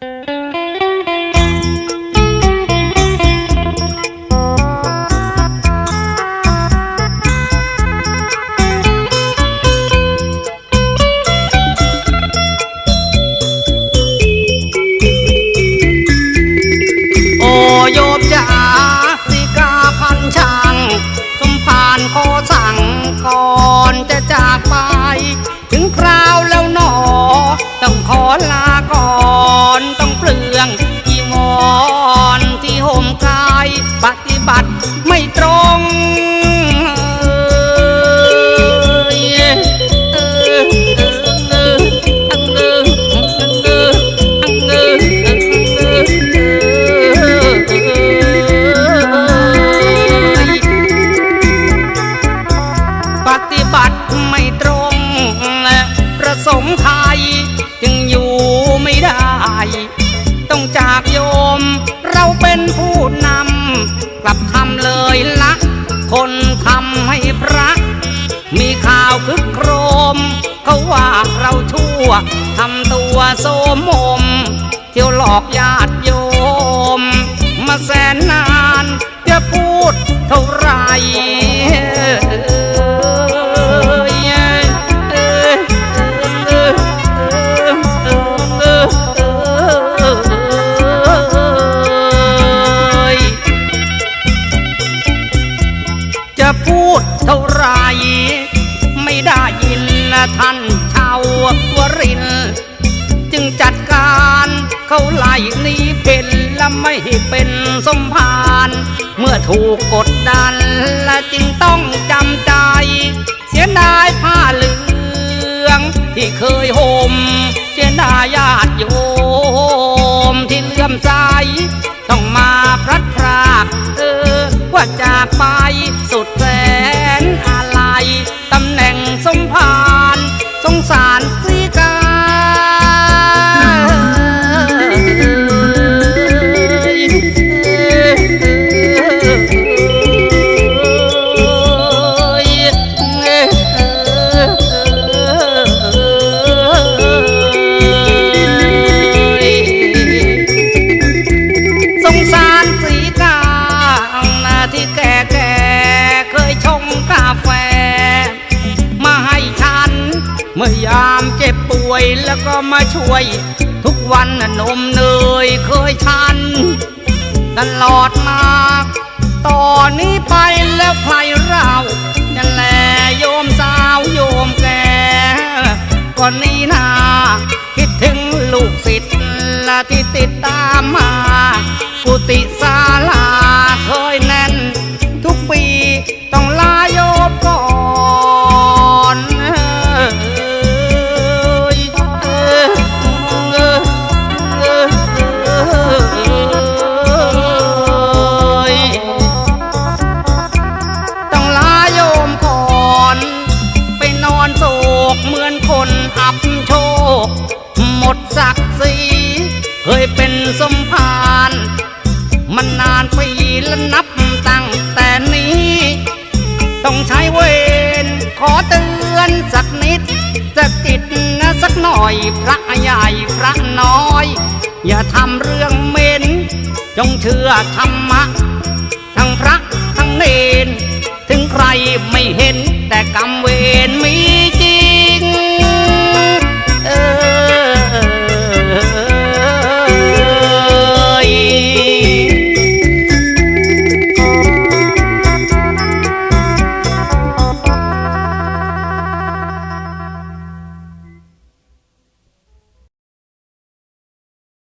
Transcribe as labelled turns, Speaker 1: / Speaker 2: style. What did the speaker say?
Speaker 1: โอ ปฏิบัติไม่ตรงปฏิบัติไม่ตรงและประสงค์ไทยจึงอยู่ไม่ได้ ต้องจากโยมเราเป็นผู้น โสมมเที่ยวหลอกญาติโยม มาแสนนานจะพูดเท่าไรจะพูดเท่าไร ไม่ได้ยินนะท่านชาววริน ไม่เป็นสมภารเมื่อถูกกดดันและจึงต้องจำใจ เสียดายผ้าเหลือง ที่เคยห่มเสียดายญาติ เมื่อยามเจ็บป่วยแล้วก็มาช่วย ทุกวันน่ะนมเนยเคยชัน ตลอดมาต่อนนี้ไปแล้วใครเราจะแหละโยมสาวโยมแก่ก่อนนี้นาคิดถึงลูกศิษย์ละที่ติดตามมากุฏิศาลา เคยเป็นสมภารมันนานปีและนับตั้งแต่นี้ ต้องใช้เวรขอเตือนสักนิดสักจิตนะสักหน่อยพระใหญ่พระน้อย อย่าทำเรื่องเม็นจงเชื่อธรรมะ ทั้งพระทั้งเนน ถึงใครไม่เห็นแต่กรรมเวรมี